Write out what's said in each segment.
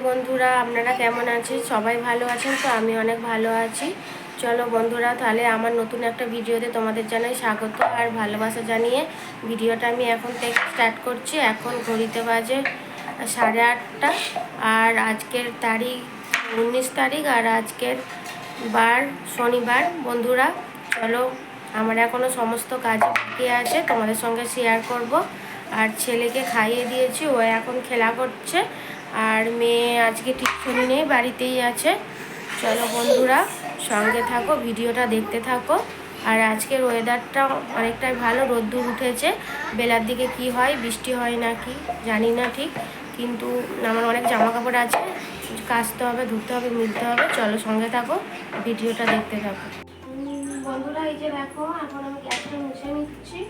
বন্ধুরা, আপনারা কেমন আছেন? সবাই ভালো আছেন তো? আমি অনেক ভালো আছি। চলো বন্ধুরা, তাহলে আমার নতুন একটা ভিডিওতে তোমাদের জানাই স্বাগত আর ভালোবাসা জানিয়ে ভিডিওটা আমি এখন থেকে স্টার্ট করছি। এখন ঘড়িতে বাজে সাড়ে আটটা আর আজকের তারিখ উনিশ তারিখ আর আজকের বার শনিবার। বন্ধুরা, চলো আমার এখনও সমস্ত কাজ বাকি আছে, তোমাদের সঙ্গে শেয়ার করব। আর ছেলেকে খাইয়ে দিয়েছি, ও এখন খেলা করছে। আর মেয়ে আজকে টিউশনি নেই, বাড়িতেই আছে। চলো বন্ধুরা, সঙ্গে থাকো, ভিডিওটা দেখতে থাকো। আর আজকের ওয়েদারটা অনেকটাই ভালো, রোদ্দুর উঠেছে। বেলার দিকে কি হয়, বৃষ্টি হয় না কি, জানি না ঠিক। কিন্তু আমার অনেক জামা কাপড় আছে, কাচতে হবে, ধুতে হবে, মিলতে হবে। চলো সঙ্গে থাকো, ভিডিওটা দেখতে থাকো। বন্ধুরা, এই যে দেখো, এখন আমি গ্যাসটা মুছে নিচ্ছি।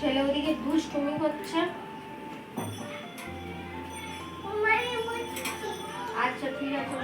ছেলে ওদিকে দুষ্টুমি করছে। আচ্ছা ঠিক আছে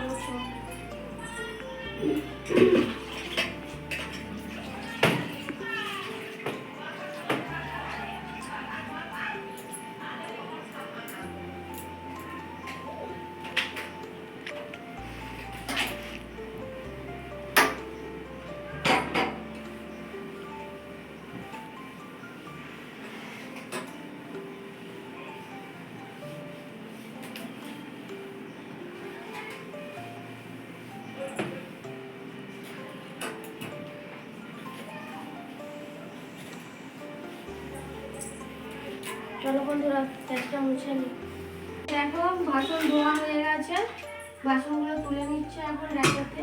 চলো বন্ধুরা গ্যাসটা মুছে নি। দেখো, বাসন ধোয়া হয়ে গেছে। বাসনগুলো তুলে নিচ্ছে এখন র্যাকেতে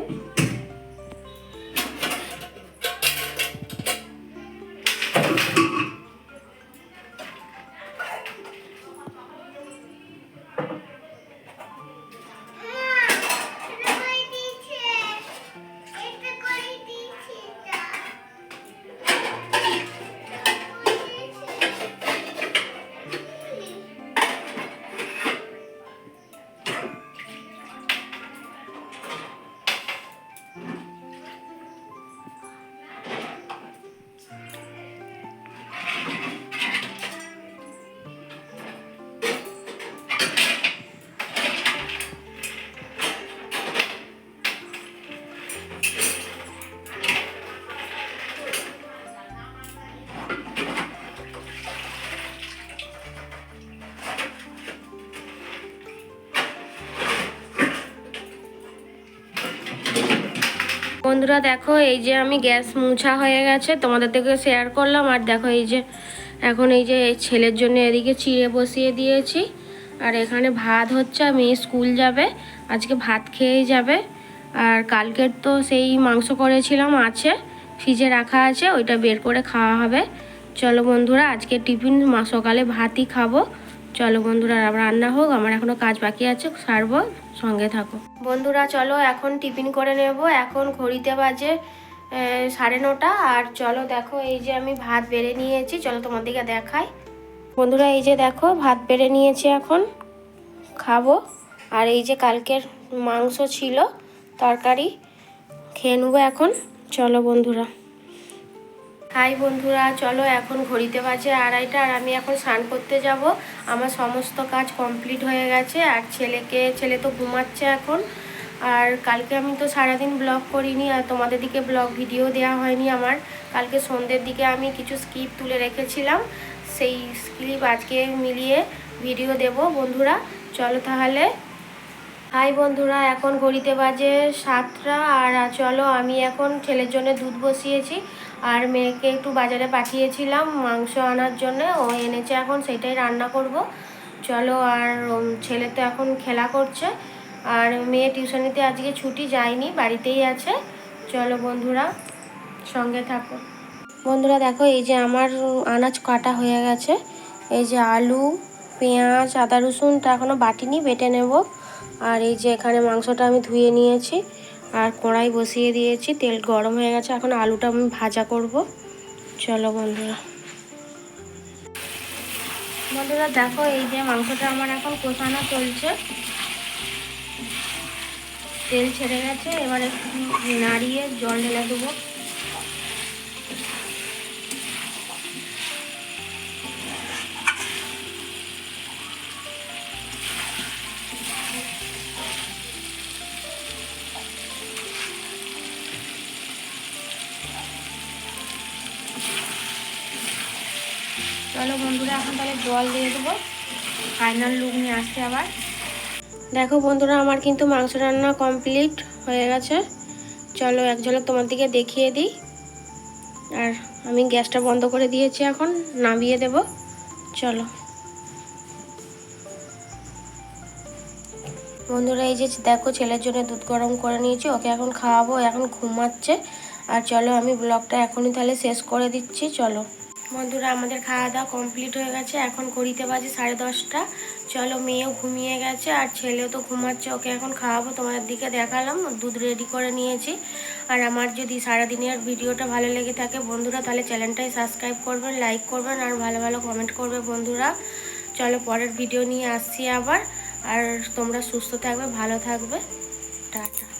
বন্ধুরা দেখো, এই যে আমি গ্যাস মুছা হয়ে গেছে, তোমাদের থেকে শেয়ার করলাম। আর দেখো, এই যে এখন এই যে ছেলের জন্য এদিকে চিড়ে বসিয়ে দিয়েছি। আর এখানে ভাত হচ্ছে আমি স্কুল যাবে, আজকে ভাত খেয়েই যাবে। আর কালকের তো সেই মাংস করেছিলাম আছে, ফ্রিজে রাখা আছে, ওইটা বের করে খাওয়া হবে। চলো বন্ধুরা, আজকে টিফিন সকালে ভাতই খাব। চলো বন্ধুরা, আবার রান্না হোক, আমার এখনও কাজ বাকি আছে, সারবো, সঙ্গে থাকো। বন্ধুরা, চলো এখন টিফিন করে নেব, এখন ঘড়িতে বাজে সাড়ে নটা, আর চলো দেখো, এই যে আমি ভাত বেড়ে নিয়েছি, চলো তোমাদেরকে দেখাই। বন্ধুরা, এই যে দেখো, ভাত বেড়ে নিয়েছি এখন, খাব। আর এই যে কালকের মাংস ছিল, তরকারি, খেয়ে নেব এখন। চলো বন্ধুরা। হাই বন্ধুরা, চলো এখন ঘড়িতে বাজে আড়াইটা আর আমি এখন স্নান করতে যাব। আমার সমস্ত কাজ কমপ্লিট হয়ে গেছে আর ছেলেকে, ছেলে তো ঘুমাচ্ছে এখন। আর কালকে আমি তো সারাদিন ব্লগ করিনি আর তোমাদের দিকে ব্লগ ভিডিও দেওয়া হয়নি আমার। কালকে সন্ধ্যের দিকে আমি কিছু স্কিপ তুলে রেখেছিলাম। সেই স্কিপ আজকে মিলিয়ে ভিডিও দেব বন্ধুরা। চলো তাহলে। হাই বন্ধুরা, এখন ঘড়িতে বাজে সাতটা আর চলো আমি এখন ছেলের জন্য দুধ বসিয়েছি। আর মেয়েকে একটু বাজারে পাঠিয়েছিলাম, মাংস আনার জন্য। ও এনেছে এখন সেটাই রান্না করব। চলো, আর ছেলে তো এখন খেলা করছে। আর মেয়ে টিউশনিতে আজকে ছুটি যায়নি, বাড়িতেই আছে। চলো বন্ধুরা, সঙ্গে থাকো। বন্ধুরা, দেখো, এই যে আমার আনাজ কাটা হয়ে গেছে। এই যে আলু, পেঁয়াজ, আদা রসুনটা এখনও বাটিনি, বেটে নেব। আর এই যে এখানে মাংসটা আমি ধুয়ে নিয়েছি। আর কড়াই বসিয়ে দিয়েছি, তেল গরম হয়ে গেছে, এখন আলুটা আমি ভাজা করব। চলো বন্ধুরা। বন্ধুরা, দেখো, এই যে মাংসটা আমার এখন কষানো চলছে। তেল ছেড়ে গেছে, এবার একটু নাড়িয়ে জল ঢেলে দেবো। চলো বন্ধুরা, এখন তাহলে জল দিয়ে দেবো। ফাইনাল লুক নিয়ে আসছে আবার। দেখো বন্ধুরা, আমার কিন্তু মাংস রান্না কমপ্লিট হয়ে গেছে। চলো এক ঝলক তোমার দিকে দেখিয়ে দিই। আর আমি গ্যাসটা বন্ধ করে দিয়েছি এখন, নামিয়ে দেব। চলো। বন্ধুরা, এই যে দেখো, ছেলের জন্য দুধ গরম করে নিয়েছি, ওকে এখন খাওয়াবো এখন ঘুমাচ্ছে। আর চলো আমি ব্লগটা এখনই তাহলে শেষ করে দিচ্ছি, চলো। বন্ধুরা, আমাদের খাওয়া দাওয়া কমপ্লিট হয়ে গেছে, এখন ঘড়িতে বাজে সাড়ে দশটা। চলো, মেয়েও ঘুমিয়ে গেছে আর ছেলেও তো ঘুমাচ্ছে, ওকে এখন খাওয়াবো, তোমাদের দিকে দেখালাম, দুধ রেডি করে নিয়েছি। আর আমার যদি সারাদিনের ভিডিওটা ভালো লেগে থাকে, বন্ধুরা, তাহলে চ্যানেলটাই সাবস্ক্রাইব করবেন লাইক করবেন, আর ভালো ভালো কমেন্ট করবে বন্ধুরা। চলো, পরের ভিডিও নিয়ে আসছি আবার, আর তোমরা সুস্থ থাকবে, ভালো থাকবে। টাটা।